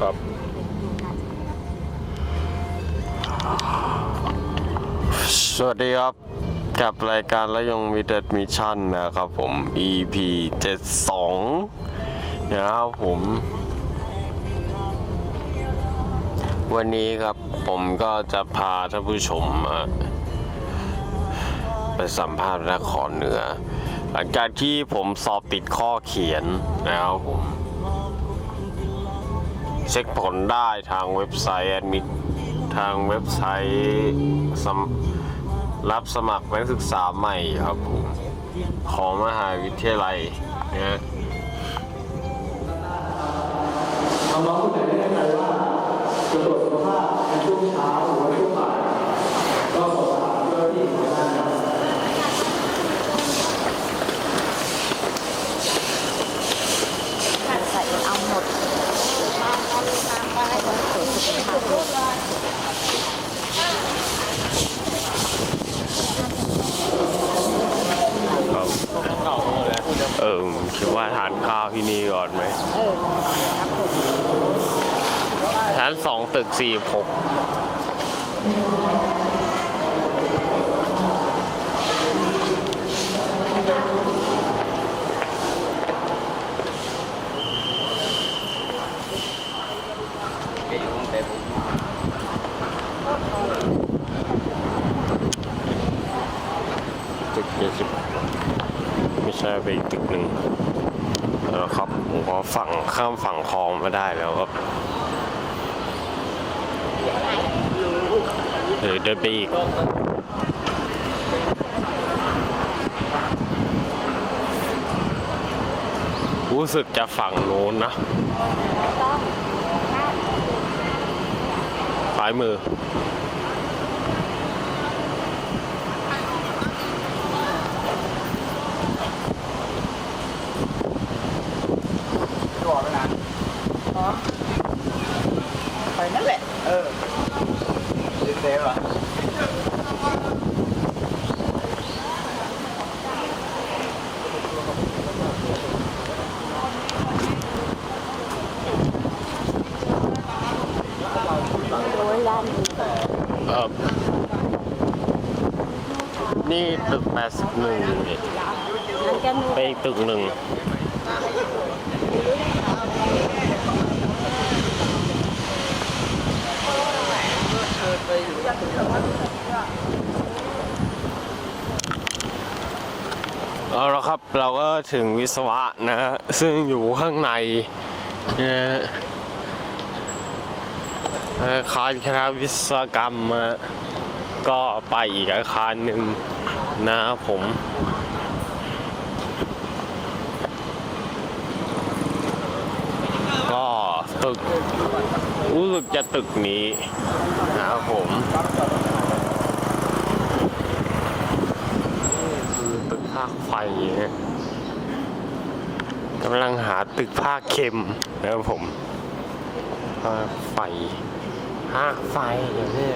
ครับ สวัสดีครับ กับรายการระยงวิดมิชชั่นนะครับผม EP 72นะครับผม วันนี้ครับผมก็จะพาท่านผู้ชมมาไปสัมภาษณ์นครเหนือ หลังจากที่ผมสอบติดข้อเขียนนะครับผม เช็คผลได้ทางเว็บไซต์แอดมิทางเว็บไซต์รับสมัครนักศึกษาใหม่ครับผมของมหาวิทยาลัยนะฮะน้องๆคนไหนได้แน่ใจว่าจะตรวจสุขภาพในช่วงเช้าหรือว่าช่วงบ่ายก็สอบถามเจ้าหน้าที่ของงานครับ ใส่เอาหมดมาเอาตาม ไปวันตรวจสุขภาพด้วยครับเออคิดว่าทานข้าวที่นี่ก่อนไหมเออครับผมชั้นสองตึกสี่หกตึกเจ็ดสิบไม่ ใช่ไปอีกตึกหนึ่งแล้วครับผมก็ฝั่งข้ามฝั่งคลองมาได้แล้วครับเดี๋ยวเดินไปอีกรู้สึกจะฝั่งโน้นนะซ้ายมือ ตัวไปนาน อ๋อไปนั่นแหละ เออ ยืนเซฟอะโอ้ยร้านนี้เออนี่ตึก81นี่มันจะมีไปอีกตึกหนึ่ง เอาละครับเราก็ถึงวิศวะนะฮะซึ่งอยู่ข้างในนะอาคารคณะวิศวกรรมก็ไปอีกอาคารหนึ่งนะครับผมก็ตึกรู้สึกจะตึกนี้นะครับผมคือตึกภาค ไฟนะกำลังหาตึกภาคเข็มนะครับผมภาคไฟภาคไฟอย่างนี้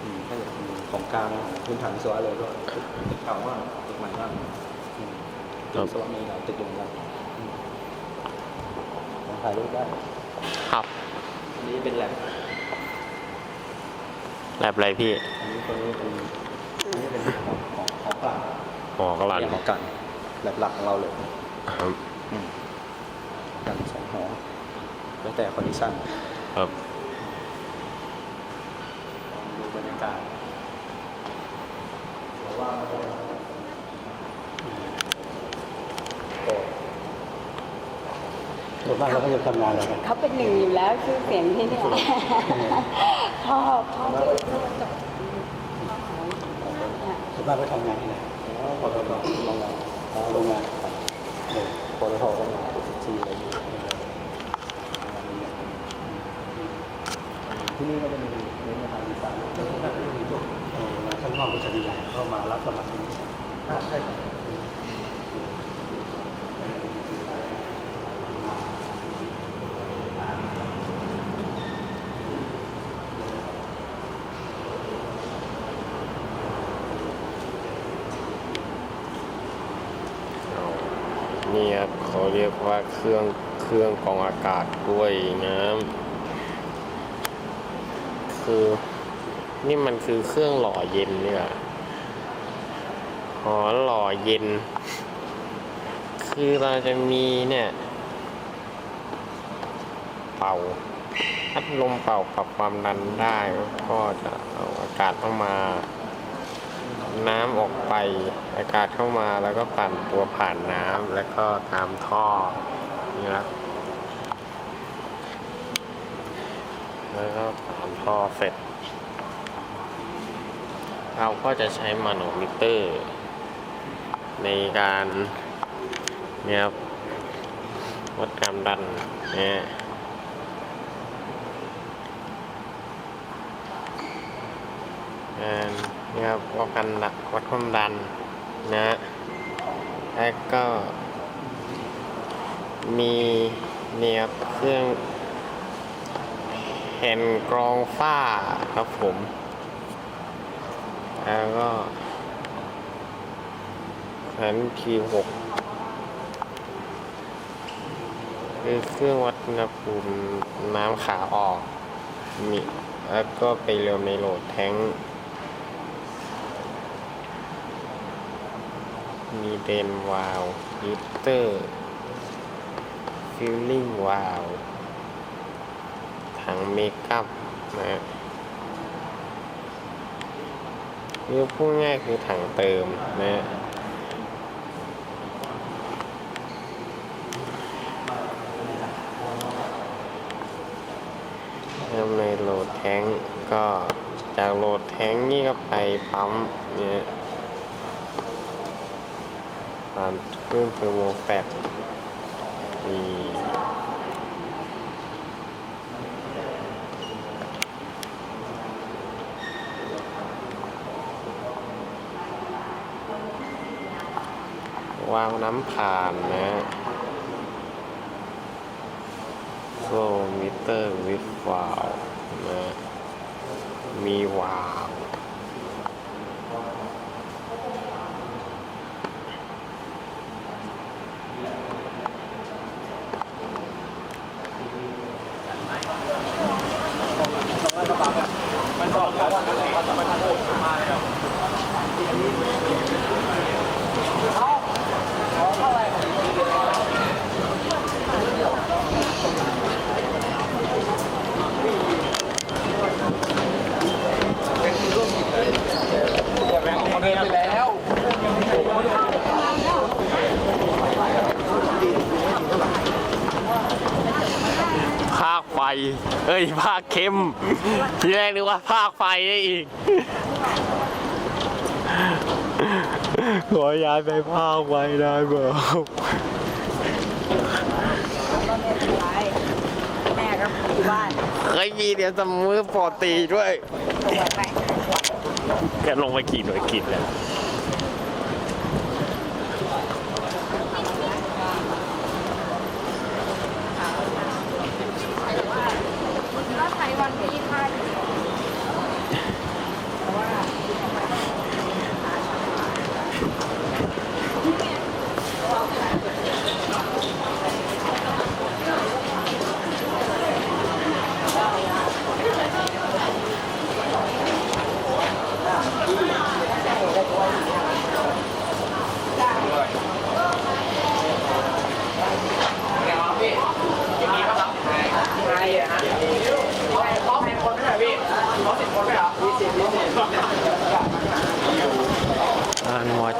อืมถ้าเกิดของกลาง พื้นฐานวิศวะเลยก็ตึกเก่ามากตึกใหม่มากอืมตึกวิศวะมีหลายตึกอยู่เหมือนกันอืมลองถ่ายรูปได้ครับ อันนี้เป็นแลบแลบอะไรพี่อันนี้ตัวนี้เป็นอันนี้เป็นของของของกลางหอกลันเนี่ยของกลางแลบหลักของเราเลยครับ อืมกันสองหอแล้วแต่คอนดิชั่น ครับ ลองดูบรรยากาศ ก็โอ้วนมากเราก็จะทำงานอะไรกันเขาเป็นหนึ่งอยู่แล้วชื่อเสียงที่เนี่ยพ่อพ่อที่จบส่วนมากก็ทำงานที่ไหนพอเราลองลองงานโรงงานพอเราทอก็มาทีอะไรอยู่ที่นี่ก็จะมีเน้นในทางอีสานแล้วก็จะมีพวกเอ่องานข้างนอกก็จะมีเข้ามารับสมัครที่นี่ใช่ครับ นี่ครับ เรียกว่าเครื่องเครื่องกรองอากาศกล้วยน้ำคือนี่มันคือเครื่องหล่อเย็นเนี่ยหอหล่อเย็น คือเราจะมีเนี่ยเป่าพัดลมเป่าปรับความดันได้ก็จะเอาอากาศเข้ามา น้ำออกไป อากาศเข้ามาแล้วก็ปั่นตัวผ่านน้ำแล้วก็ตามท่อนี่ครับแล้วก็ตามท่อเสร็จ เราก็จะใช้มาโนมิเตอร์ ในการเนี่ยครับวัดความดันเนี่ยอ่าเนี่ยครับวัดกันดันวัดความดันนะแล้วก็มีเนี่ยครับเครื่องแผ่นกรองฝ้าครับผม แล้วก็แผ่นทีหกคือเครื่องวัดอุณหภูมิน้ำขาออกมีแล้วก็ไปเร็วในโหลดแท้ง มีเดนวาลฮีเตอร์ฟิลลิ่งวาลถังเมคอัพนะคือพูดง่ายคือถังเติมนะเริ่มในโหลดแท้งก็จากโหลดแท้งนี่ก็ไปปั๊มเนี่ย ตามเครื่องเทอร์โมแฟตมีวาล์วน้ำผ่านนะโซมิเตอร์วิฟวาลนะ มีวาว ภาคไฟ เอ้ยภาคเข้ม ทีแรกนึกว่าภาคไฟได้อีก ขอย้ายไปภาคไฟได้เปล่าก็ไม่เป็นไรแม่ก็อยู่บ้านเคยมีเดี๋ยวจะมือปอตีด้วย ตรวจไป แกลงไปกี่หน่วยกินแล้ว อนที่ท่าน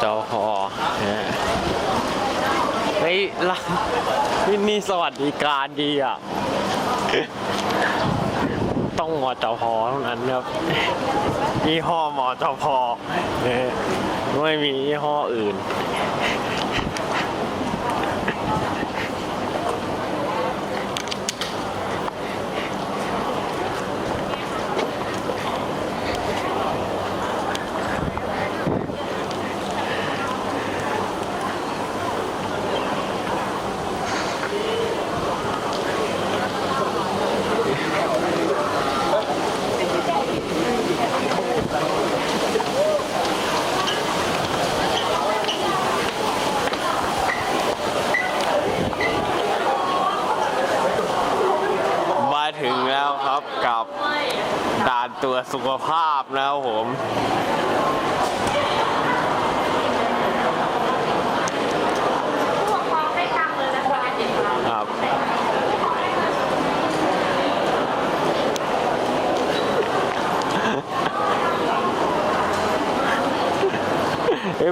จอคอเฮ้ยล่ะนี่นี่สวัสดิการดีอะ ต้องหมอจอพอเท่านั้นครับยี่ห้อหมอจอพอไม่มียี่ห้ออื่น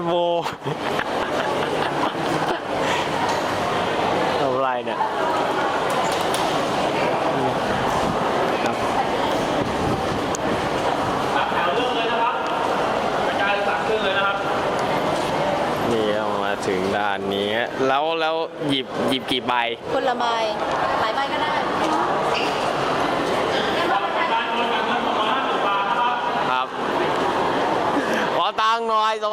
โบทำอะไรเนี่ยนี่เรามาถึงด่านนี้ แล้วแล้วหยิบหยิบกี่ใบคนละใบหลายใบก็ได้ ครับ ข อตังค์หน่อย250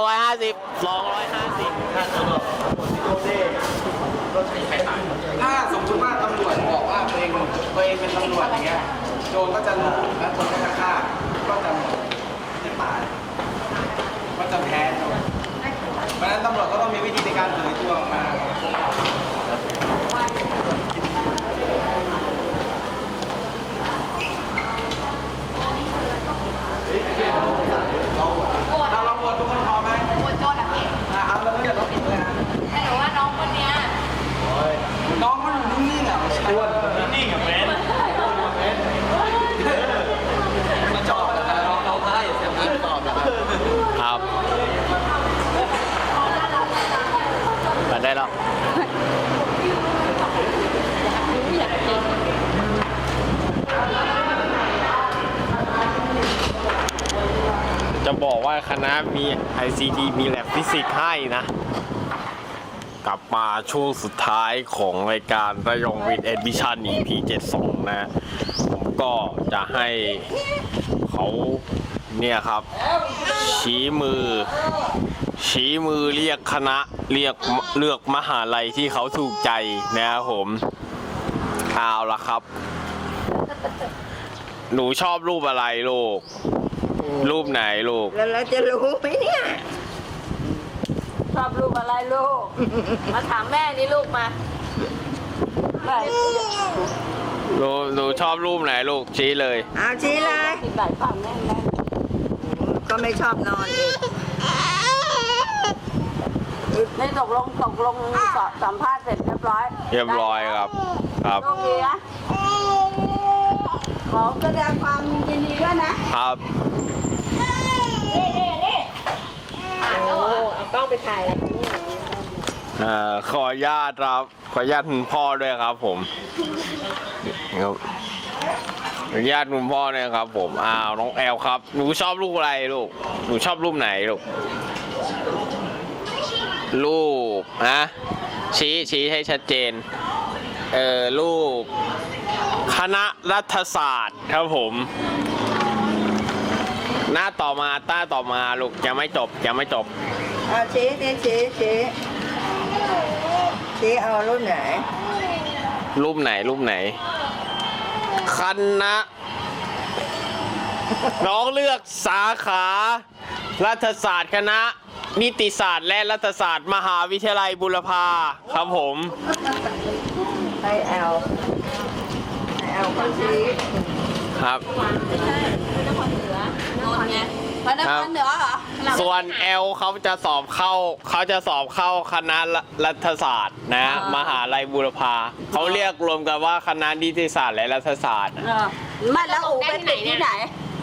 250ถ้าสมมติว่าตำรวจบอกว่าตัวเองตัวเองเป็นตำรวจอย่างเงี้ยโจรก็จะรู้และคนก็จะฆ่าก็จะจะตายก็จะแพ้โจรเพราะฉะนั้นตำรวจก็ต้องมีวิธีในการเผยตัวออกมาเราลองโหวตทุกคนพอไหม โคนโจนอะพี่ อะเอาแล้วเดี๋ยวเราปิดเลยนะ แต่หนูว่าน้องคนเนี้ย น้องมันอยู่นิ่งๆอะชวนนิ่งๆอะเป็นมาจอบแต่เราเราพายเสียงมันตอบแบบ ครับมาได้แล้ว จะบอก ว่าคณะมี ICT มีแลบฟิสิกส์ให้นะ กลับมาช่วงสุดท้ายของรายการระยองวินเอ็ดมิชัน EP 72 นะ ผมก็จะให้เขาเนี่ยครับ ชี้มือ ชี้มือเรียกคณะเรียกเลือกมหาลัยที่เขาถูกใจนะครับผมเอาละครับ หนูชอบรูปอะไรลูก รูปไหนลูก แล้วเราจะรู้ไหมเนี่ย ชอบรูปอะไรลูก มาถามแม่นี่ลูกมาแม่หนูหนูชอบรูปไหนลูกชี้เลย เอาชี้เลยติดหลายฝั่งแน่แน่ก็ไม่ชอบนอนอีกในตกลงตกลงสัมภาษณ์เสร็จเรียบร้อยเรียบร้อยครับ ครับ โชคดีนะขอแสดงความยินดีด้วยนะ ครับโอ้ เอากล้องไปถ่ายอะไรนี่เอ่อขออนุญาตครับ ขออนุญาตคุณพ่อด้วยครับ ผมครับขออนุญาตคุณพ่อด้วยครับ ผมอ้าวน้องแอลครับ หนูชอบรูปอะไรลูก หนูชอบรูปไหนลูก รูปฮะชี้ชี้ให้ชัดเจน เออรูป คณะรัฐศาสตร์ครับผม หน้าต่อมาต้าต่อมาลูกยังไม่จบยังไม่จบเอาชี้นี่ชี้ชี้ชี้เอารุ่นไหน รูปไหนรูปไหน คณะ น้องเลือกสาขา รัฐศาสตร์คณะ นิติศาสตร์และรัฐศาสตร์ มหาวิทยาลัยบุรพาครับผมให้แอลให้แอลเขาชี้ครับโดน ไงพระนครเหนือเหรอส่วนแอลเขาจะสอบเข้าเขาจะสอบเข้าคณะรัฐศาสตร์นะมหาลัยบุรพาเขาเรียกรวมกันว่าคณะนิติศาสตร์และรัฐศาสตร์เออไม่แล้วอูไปติดที่ไหน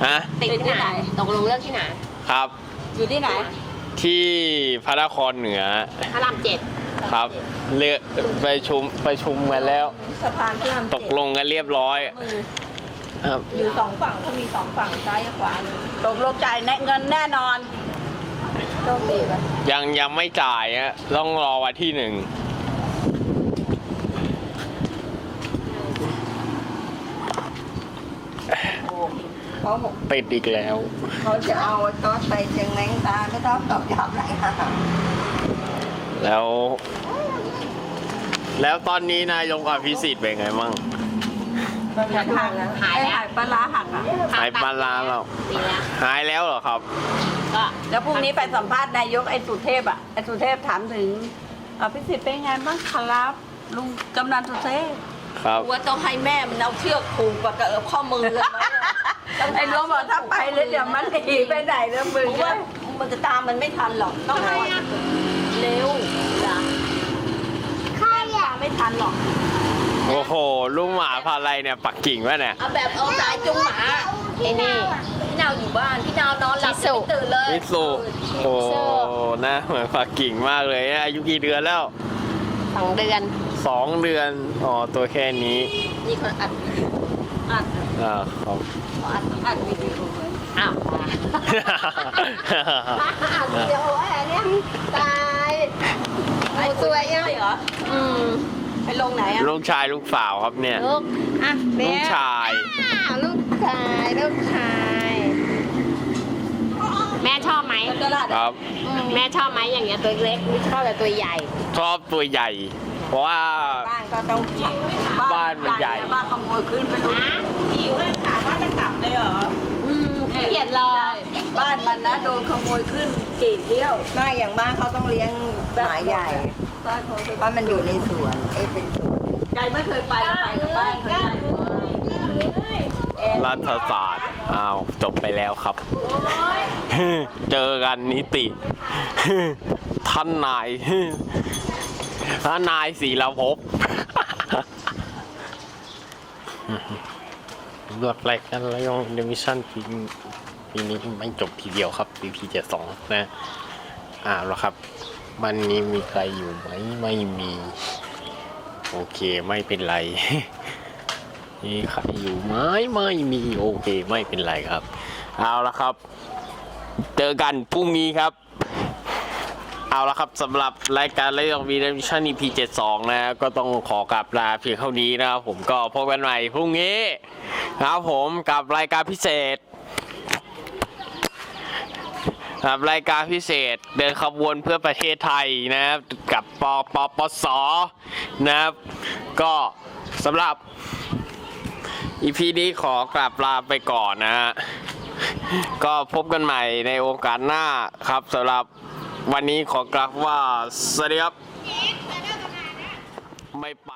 ฮะติดที่ไหน ตกลงเลือกที่ไหนครับ อยู่ที่ไหน ที่พระนครเหนือพระรามเจ็ดครับเลือกไปชุมไปชุมกันแล้ว สะพานที่ทำตกลงกันเรียบร้อยมือ ครับอยู่สองฝั่งเขามีสองฝั่งซ้ายกับขวาเลยตกลงจ่ายแน่เงินแน่นอนโชคดีป่ะยังยังไม่จ่ายฮะต้องรอวันที่หนึ่งโอ้เขาบอกติดอีกแล้ว เขาจะเอาต๊อดไปเชียงแมงตาไม่ต้องตอบยับไหนค่ะแล้ว แล้วตอนนี้นายกอภิสิทธิ์เป็นไงมั่ง หักหักหายหายปลาร้าหักอะ หายปลาร้าแล้ว ดีแล้วหายแล้วเหรอครับ ก็แล้วพรุ่งนี้ไปสัมภาษณ์นายกไอ้สุเทพอะ ไอ้สุเทพถามถึงอภิสิทธิ์เป็นไงบ้างครับลุงกำนันสุเทพครับ ว่าต้องให้แม่มันเอาเชือกผูกกับกับข้อมือเลยไหมอะไอ้น้องบอกถ้าไปแล้วเดี๋ยวมันหนีไปไหนแล้วมึงผมว่ามันจะตามมันไม่ทันหรอก ต้องปล่อยมันเร็วจ้ะข้าตามไม่ทันหรอก โอ้โหลูกหมาพันธุ์อะไรเนี่ยปักกิ่งวะเนี่ย เอาแบบเอาสายจุงหมาไอ้นี่ พี่นาวอยู่บ้าน พี่นาวนอนหลับไม่ตื่นเลยมิสุโอ้นะเหมือนปักกิ่งมากเลยนะอายุกี่เดือนแล้วสองเดือนสองเดือน อ๋อ ตัวแค่นี้นี่คนอัดวิดีโออัดอ่าครับ อัดอัดวิดีโอไว้อ้าวอัดวิดีโอไอ้เนี่ยตายไอ้ตัวยังเหรอ อืม ไปลงไหนอะลูกชายลูกสาวครับเนี่ย ลูกอะเบลูกลชายอ่าลูกชายลูกชายแม่ชอบไหมตลาดครับ แม่ชอบไหมอย่างเงี้ยตัวเล็กไม่ชอบแต่ตัวใหญ่ ชอบตัวใหญ่ เพราะว่า บ้านก็ต้องบ้านมันใหญ่ บ้านขโมยขึ้นไปดูหิวเลยถามว่าจะกลับเลยเหรออืมขี้เกียจรอบ้านมันนะโดนขโมยขึ้นกี่เที่ยวไม่อย่างบ้านเขาต้องเลี้ยงหมาใหญ่ บ้านเขาเพราะมันอยู่ในสวน เอ้ยเป็นสวนใจไม่เคยไปไปกับบ้านเขาใหญ่เอ็นรัฐศาสตร์ อ้าว จบไปแล้วครับ เจอกันนิติ ท่านนาย ท่านนายศีลภพรวดแรกกันแล้วยังดิวิชั่นปีปีนี้ไม่จบทีเดียวครับ ปีเจ็ดสองนะ อ่าแล้วครับ มันนี้มีใครอยู่ไหมไม่มี โอเคไม่เป็นไรมีใครอยู่ไหมไม่มีโอเคไม่เป็นไรครับ เอาละครับ เจอกันพรุ่งนี้ครับ เอาละครับสำหรับรายการเรื่องวีดิชั่น EP 72นะก็ต้องขอกลับลาเพียงเท่านี้นะครับผมก็พบกันใหม่พรุ่งนี้นะครับผมกับรายการพิเศษ ครับรายการพิเศษเดินขบวนเพื่อประเทศไทยนะครับกับปปปสนะครับ ก็สำหรับอีพีนี้ขอกลับลาไปก่อนนะฮะก็พบกันใหม่ในโอกาสหน้าครับสำหรับวันนี้ขอกลับว่าสวัสดีครับไม่ไป